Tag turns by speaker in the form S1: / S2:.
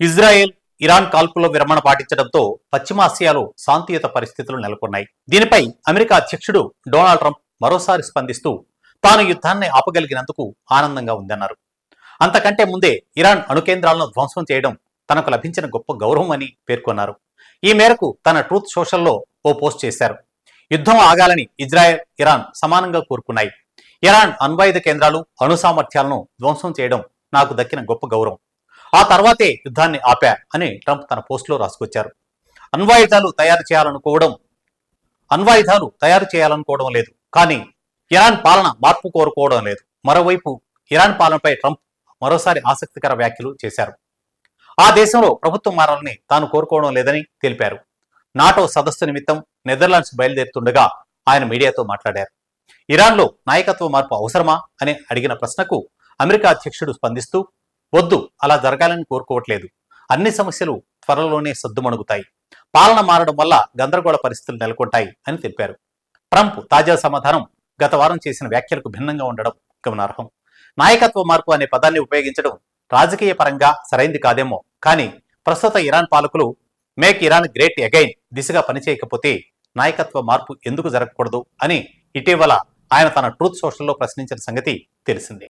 S1: Israel Iran కాల్పుల్లో విరమణ పాటించడంతో పశ్చిమాసియాలో శాంతియుత పరిస్థితులు నెలకొన్నాయి. దీనిపై అమెరికా అధ్యక్షుడు డొనాల్డ్ ట్రంప్ మరోసారి స్పందిస్తూ తాను యుద్ధాన్ని ఆపగలిగినందుకు ఆనందంగా ఉందన్నారు. అంతకంటే ముందే ఇరాన్ అణుకేంద్రాలను ధ్వంసం చేయడం తనకు లభించిన గొప్ప గౌరవం అని పేర్కొన్నారు. ఈ మేరకు తన ట్రూత్ సోషల్లో ఓ పోస్ట్ చేశారు. యుద్ధం ఆగాలని ఇజ్రాయెల్ ఇరాన్ సమానంగా కోరుకున్నాయి. ఇరాన్ అణ్వాయుధ కేంద్రాలు అణు సామర్థ్యాలను ధ్వంసం చేయడం నాకు దక్కిన గొప్ప గౌరవం. ఆ తర్వాతే యుద్ధాన్ని ఆపా అని ట్రంప్ తన పోస్టులో రాసుకొచ్చారు. అణ్వాయుధాలు తయారు చేయాలనుకోవడం అణ్వాయుధాలు తయారు చేయాలనుకోవడం లేదు. కానీ ఇరాన్ పాలన మార్పు కోరుకోవడం లేదు. మరోవైపు ఇరాన్ పాలనపై ట్రంప్ మరోసారి ఆసక్తికర వ్యాఖ్యలు చేశారు. ఆ దేశంలో ప్రభుత్వం మారాలని తాను కోరుకోవడం లేదని తెలిపారు. నాటో సదస్సు నిమిత్తం నెదర్లాండ్స్ బయలుదేరుతుండగా ఆయన మీడియాతో మాట్లాడారు. ఇరాన్లో నాయకత్వ మార్పు అవసరమా అని అడిగిన ప్రశ్నకు అమెరికా అధ్యక్షుడు స్పందిస్తూ వద్దు అలా జరగాలని కోరుకోవట్లేదు. అన్ని సమస్యలు త్వరలోనే సద్దుమణుగుతాయి. పాలన మారడం వల్ల గందరగోళ పరిస్థితులు నెలకొంటాయి అని తెలిపారు. ట్రంప్ తాజా సమాధానం గత వారం చేసిన వ్యాఖ్యలకు భిన్నంగా ఉండడం గమనార్హం. నాయకత్వ మార్పు అనే పదాన్ని ఉపయోగించడం రాజకీయ పరంగా సరైంది కాదేమో. కానీ ప్రస్తుత ఇరాన్ పాలకులు మేక్ ఇరాన్ గ్రేట్ అగైన్ దిశగా పనిచేయకపోతే నాయకత్వ మార్పు ఎందుకు జరగకూడదు అని ఇటీవల ఆయన తన ట్రూత్ సోషల్లో ప్రశ్నించిన సంగతి తెలిసిందే.